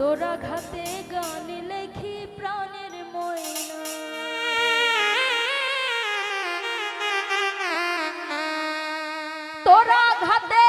তোরা ঘাতে গান লেখি প্রাণের ময়না। তোরা ঘাতে